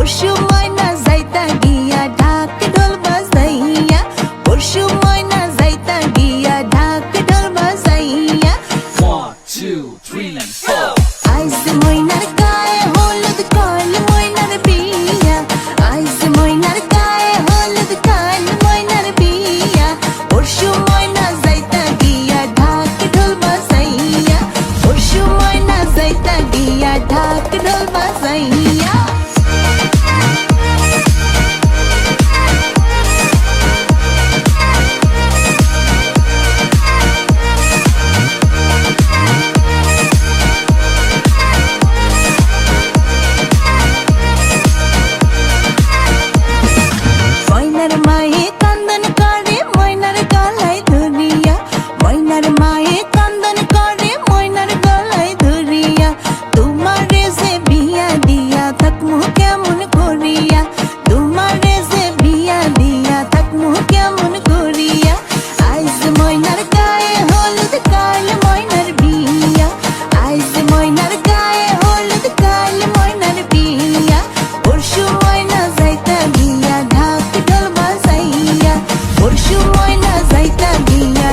Hoşuma boy na zaita miya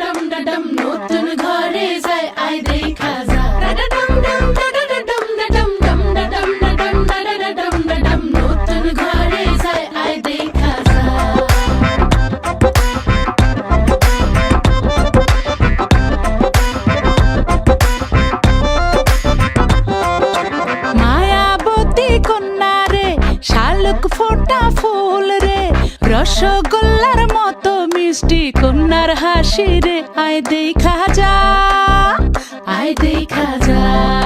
dum da dum, no dum, dum, খুশি আয় দেখা যা আয় দেখা যা।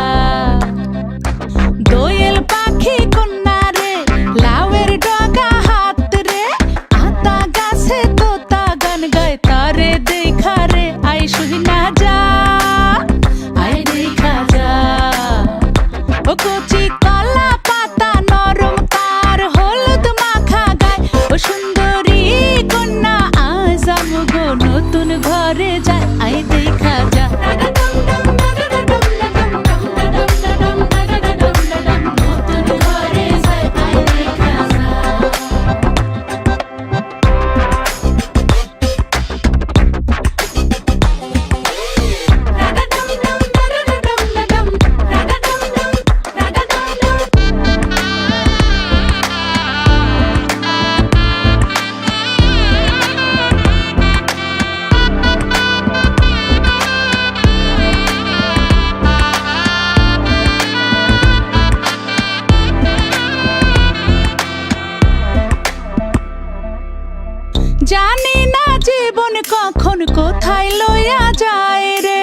মন কোথায় লইয়া যায় রে?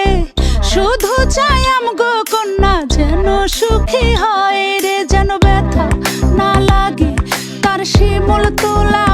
শুধু চাই আম গো কন্যা যেন সুখী হয় রে, যেন ব্যথা না লাগে। তার শিমুল তোলা